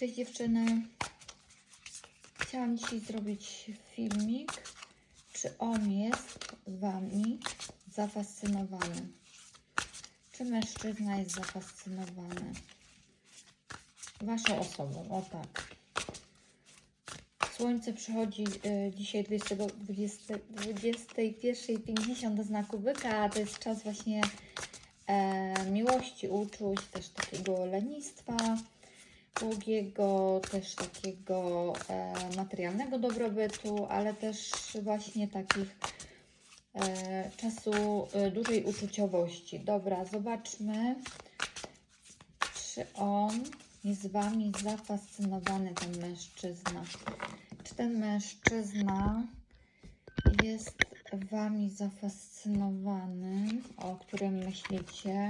Cześć dziewczyny. Chciałam dzisiaj zrobić filmik, czy on jest Wami zafascynowany. Czy mężczyzna jest zafascynowany Waszą osobą, o tak. Słońce przychodzi y, dzisiaj 20, 20, 21.50 do znaku byka, a to jest czas właśnie e, miłości, uczuć, też takiego lenistwa długiego, też takiego e, materialnego dobrobytu, ale też właśnie takich e, czasu e, dużej uczuciowości. Dobra, zobaczmy, czy on jest Wami zafascynowany, ten mężczyzna. Czy ten mężczyzna jest Wami zafascynowany, o którym myślicie?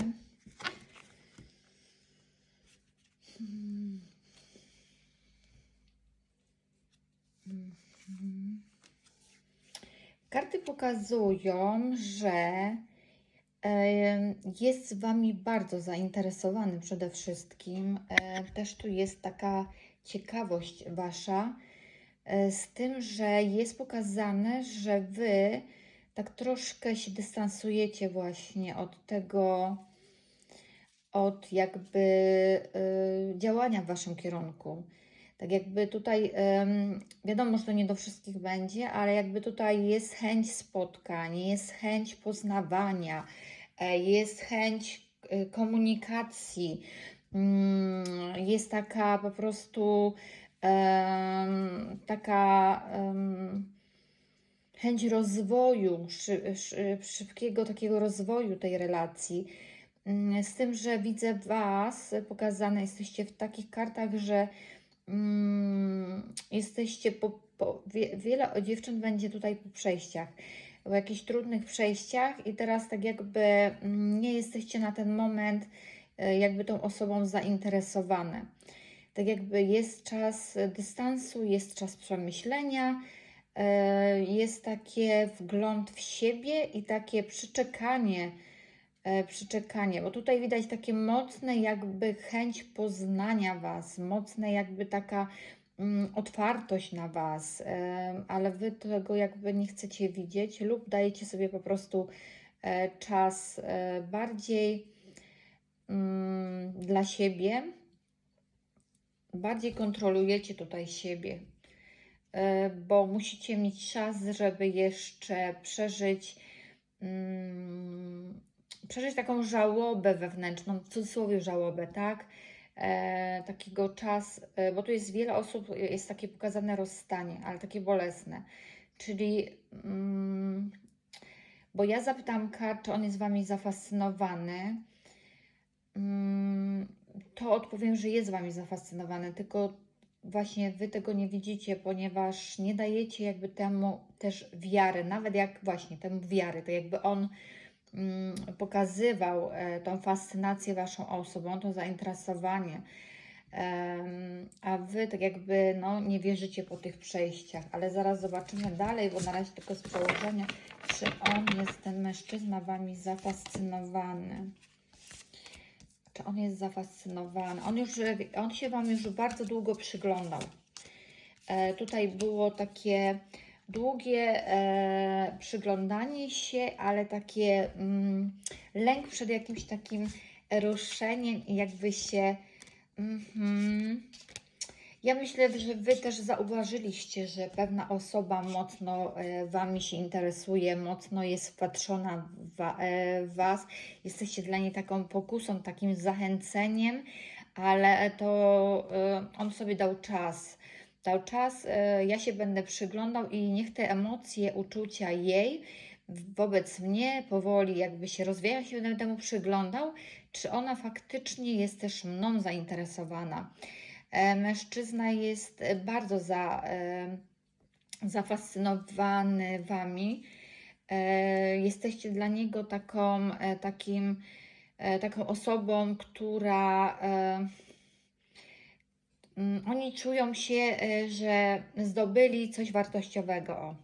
Karty pokazują, że jest Wami bardzo zainteresowany przede wszystkim. Też tu jest taka ciekawość Wasza, e, z tym, że jest pokazane, że Wy tak troszkę się dystansujecie właśnie od tego, od jakby y, działania w Waszym kierunku. Tak jakby tutaj, wiadomo, że to nie do wszystkich będzie, ale jakby tutaj jest chęć spotkań, jest chęć poznawania, e, jest chęć y, komunikacji, mm, jest taka po prostu taka chęć rozwoju, szy, szy, szybkiego takiego rozwoju tej relacji. Mm, Z tym, że widzę Was pokazane, jesteście w takich kartach, że mm, jesteście po, po wie, wiele dziewczyn będzie tutaj po przejściach, po jakichś trudnych przejściach i teraz tak jakby mm, nie jesteście na ten moment e, jakby tą osobą zainteresowane. Tak jakby jest czas dystansu, jest czas przemyślenia, e, jest takie wgląd w siebie i takie przyczekanie, przyczekanie, bo tutaj widać takie mocne jakby chęć poznania Was, mocne jakby taka mm, otwartość na Was, em, ale Wy tego jakby nie chcecie widzieć lub dajecie sobie po prostu e, czas e, bardziej mm, dla siebie, bardziej kontrolujecie tutaj siebie, e, bo musicie mieć czas, żeby jeszcze przeżyć mm, przeżyć taką żałobę wewnętrzną, w cudzysłowie żałobę, tak? E, takiego czas, e, bo tu jest wiele osób, jest takie pokazane rozstanie, ale takie bolesne. Czyli, mm, bo ja zapytam kart, czy on jest Wami zafascynowany, mm, to odpowiem, że jest Wami zafascynowany, tylko właśnie Wy tego nie widzicie, ponieważ nie dajecie jakby temu też wiary, nawet jak właśnie temu wiary, to jakby on pokazywał e, tą fascynację Waszą osobą, to zainteresowanie, a Wy tak jakby no, nie wierzycie po tych przejściach, ale zaraz zobaczymy dalej, bo na razie tylko z przełożenia, czy on jest, ten mężczyzna Wami zafascynowany. Czy on jest zafascynowany? On, już, on się Wam już bardzo długo przyglądał. E, tutaj było takie długie e, przyglądanie się, ale takie mm, lęk przed jakimś takim ruszeniem i jakby się. Mhm. Ja myślę, że Wy też zauważyliście, że pewna osoba mocno e, Wami się interesuje, mocno jest wpatrzona w, wa, e, Was. Jesteście dla niej taką pokusą, takim zachęceniem, ale to e, on sobie dał czas. Dał czas, e, ja się będę przyglądał i niech te emocje, uczucia jej wobec mnie powoli jakby się rozwija, się będę temu przyglądał, czy ona faktycznie jest też mną zainteresowana. E, Mężczyzna jest e, bardzo za, zafascynowany Wami. Jesteście dla niego taką, takim, taką osobą, która oni czują się, e, że zdobyli coś wartościowego.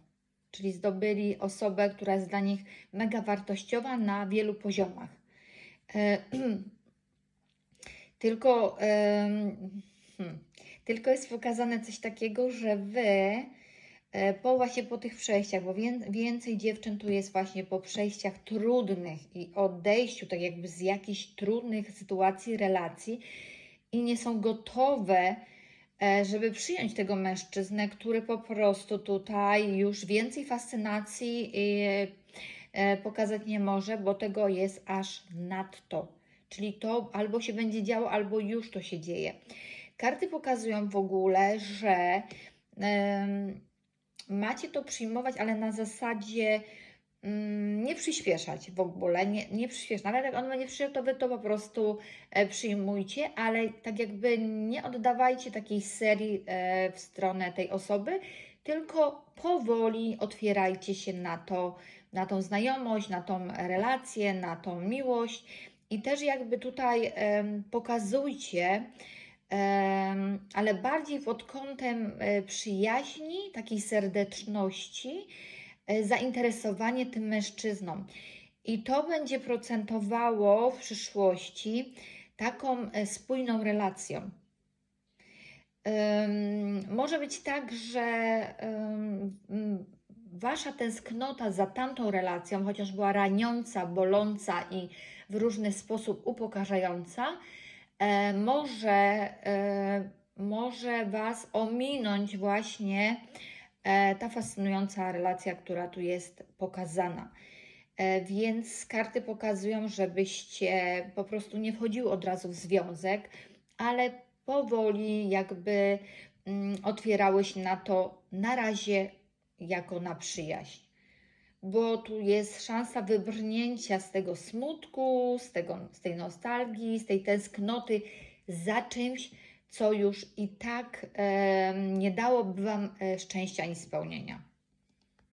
Czyli zdobyli osobę, która jest dla nich mega wartościowa na wielu poziomach. E, Tylko, hmm, tylko jest pokazane coś takiego, że wy e, po właśnie po tych przejściach, bo wię- więcej dziewczyn tu jest właśnie po przejściach trudnych i odejściu tak jakby z jakichś trudnych sytuacji, relacji i nie są gotowe, e, żeby przyjąć tego mężczyznę, który po prostu tutaj już więcej fascynacji e, e, pokazać nie może, bo tego jest aż nadto. Czyli to albo się będzie działo, albo już to się dzieje. Karty pokazują w ogóle, że macie to przyjmować, ale na zasadzie nie przyspieszać w ogóle, nie, nie przyspieszać. Nawet jak on będzie przyszedł, to wy to po prostu e, przyjmujcie, ale tak jakby nie oddawajcie takiej serii e, w stronę tej osoby, tylko powoli otwierajcie się na to, na tą znajomość, na tą relację, na tą miłość i też jakby tutaj pokazujcie, ale bardziej pod kątem e, przyjaźni, takiej serdeczności, zainteresowanie tym mężczyzną. I to będzie procentowało w przyszłości taką e, spójną relacją. Może być tak, że wasza tęsknota za tamtą relacją, chociaż była raniąca, boląca i w różny sposób upokarzająca, e, może, e, może was ominąć właśnie e, ta fascynująca relacja, która tu jest pokazana. E, Więc karty pokazują, żebyście po prostu nie wchodziły od razu w związek, ale powoli jakby mm, otwierały się na to na razie jako na przyjaźń. Bo tu jest szansa wybrnięcia z tego smutku, z, tego, z tej nostalgii, z tej tęsknoty za czymś, co już i tak nie dałoby Wam e, szczęścia ani spełnienia.